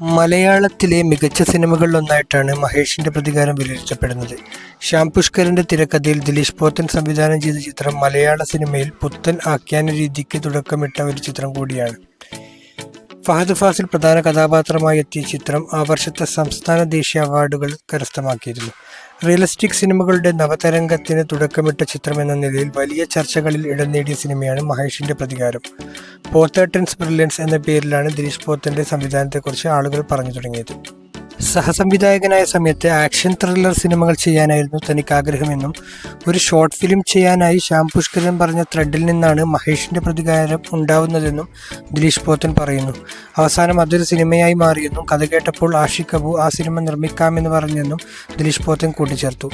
മലയാളത്തിലെ മികച്ച സിനിമകളിലൊന്നായിട്ടാണ് മഹേഷിന്റെ പ്രതികാരം വിലയിരുത്തപ്പെടുന്നത്. ശ്യാം പുഷ്കറിന്റെ തിരക്കഥയിൽ ദിലീഷ് പോത്തൻ സംവിധാനം ചെയ്ത ചിത്രം മലയാള സിനിമയിൽ പുത്തൻ ആഖ്യാന രീതിക്ക് തുടക്കമിട്ട ഒരു ചിത്രം കൂടിയാണ്. ഫഹദ് ഫാസിൽ പ്രധാന കഥാപാത്രമായി എത്തിയ ചിത്രം ആ വർഷത്തെ സംസ്ഥാന ദേശീയ അവാർഡുകൾ കരസ്ഥമാക്കിയിരുന്നു. റിയലിസ്റ്റിക് സിനിമകളുടെ നവതരംഗത്തിന് തുടക്കമിട്ട ചിത്രം എന്ന നിലയിൽ വലിയ ചർച്ചകളിൽ ഇടം നേടിയ സിനിമയാണ് മഹേഷിന്റെ പ്രതികാരം. പോത്തേട്ടൻസ് ബ്രില്യൻസ് എന്ന പേരിലാണ് ദിലീഷ് പോത്തന്റെ സംവിധാനത്തെക്കുറിച്ച് ആളുകൾ പറഞ്ഞു തുടങ്ങിയത്. സഹസംവിധായകനായ സമയത്ത് ആക്ഷൻ ത്രില്ലർ സിനിമകൾ ചെയ്യാനായിരുന്നു തനിക്ക് ആഗ്രഹമെന്നും ഒരു ഷോർട്ട് ഫിലിം ചെയ്യാനായി ശ്യാം പുഷ്കരൻ പറഞ്ഞ ത്രെഡിൽ നിന്നാണ് മഹേഷിന്റെ പ്രതികാരം ഉണ്ടാവുന്നതെന്നും ദിലീഷ് പോത്തൻ പറയുന്നു. അവസാനം അതൊരു സിനിമയായി മാറിയെന്നും കഥ കേട്ടപ്പോൾ ആഷിഖ് അബു ആ സിനിമ നിർമ്മിക്കാമെന്ന് പറഞ്ഞെന്നും ദിലീഷ് പോത്തൻ കൂട്ടിച്ചേർത്തു.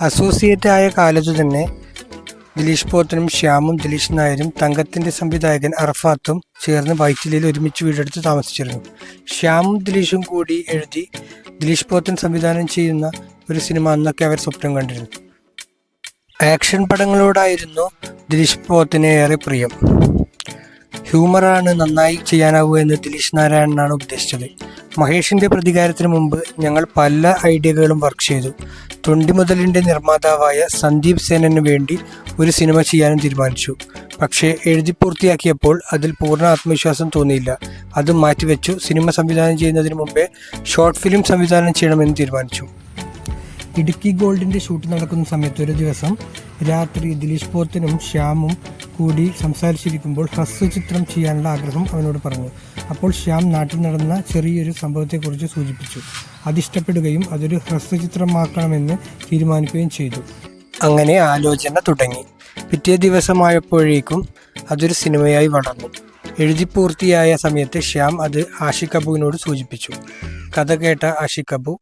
അസോസിയേറ്റ് ആയ കാലത്തു തന്നെ ദിലീഷ് പോത്തനും ശ്യാമും ദിലീഷ് നായരും തങ്കത്തിന്റെ സംവിധായകൻ അറഫാത്തും ചേർന്ന് വൈറ്റിലയിൽ ഒരുമിച്ച് വീടെടുത്ത് താമസിച്ചിരുന്നു. ശ്യാമും ദിലീഷും കൂടി എഴുതി ദിലീഷ് പോത്തൻ സംവിധാനം ചെയ്യുന്ന ഒരു സിനിമ അന്നൊക്കെ അവർ സ്വപ്നം കണ്ടിരുന്നു. ആക്ഷൻ പടങ്ങളോടായിരുന്നു ദിലീഷ് പോത്തിന് ഏറെ പ്രിയം. ഹ്യൂമറാണ് നന്നായി ചെയ്യാനാവൂ എന്ന് ദിലീഷ് നാരായണനാണ് ഉപദേശിച്ചത് മഹേഷിന്റെ പ്രതികാരത്തിന് മുമ്പ് ഞങ്ങൾ പല ഐഡിയകളും വർക്ക് ചെയ്തു. തൊണ്ടിമുതലിന്റെ നിർമ്മാതാവായ സന്ദീപ് സേനന് വേണ്ടി ഒരു സിനിമ ചെയ്യാനും തീരുമാനിച്ചു. പക്ഷേ എഴുതി പൂർത്തിയാക്കിയപ്പോൾ അതിൽ പൂർണ ആത്മവിശ്വാസം തോന്നിയില്ല. അത് മാറ്റിവെച്ചു. സിനിമ സംവിധാനം ചെയ്യുന്നതിന് മുമ്പേ ഷോർട്ട് ഫിലിം സംവിധാനം ചെയ്യണമെന്ന് തീരുമാനിച്ചു. ഇടുക്കി ഗോൾഡിന്റെ ഷൂട്ട് നടക്കുന്ന സമയത്ത് ഒരു ദിവസം രാത്രി ദിലീഷ് പോത്തനും ശ്യാമും കൂടി സംസാരിച്ചിരിക്കുമ്പോൾ ഹ്രസ്വചിത്രം ചെയ്യാനുള്ള ആഗ്രഹം അവനോട് പറഞ്ഞു. അപ്പോൾ ശ്യാം നാട്ടിൽ നടന്ന ചെറിയൊരു സംഭവത്തെക്കുറിച്ച് സൂചിപ്പിച്ചു. അതിഷ്ടപ്പെടുകയും അതൊരു ഹ്രസ്വചിത്രമാക്കണമെന്ന് തീരുമാനിക്കുകയും ചെയ്തു. അങ്ങനെ ആലോചന തുടങ്ങി. പിറ്റേ ദിവസമായപ്പോഴേക്കും അതൊരു സിനിമയായി വളർന്നു. എഴുതി പൂർത്തിയായ സമയത്ത് ശ്യാം അത് ആഷിഖ് കപൂവിനോട് സൂചിപ്പിച്ചു. കഥ കേട്ട ആഷിഖ് കപൂർ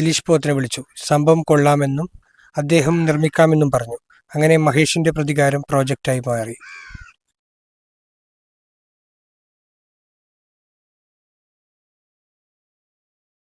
ദിലീഷ് പോത്തിനെ വിളിച്ചു. സംഭവം കൊള്ളാമെന്നും അദ്ദേഹം നിർമ്മിക്കാമെന്നും പറഞ്ഞു. അങ്ങനെ മഹേഷിന്റെ പ്രതികാരം പ്രോജക്റ്റായി മാറി.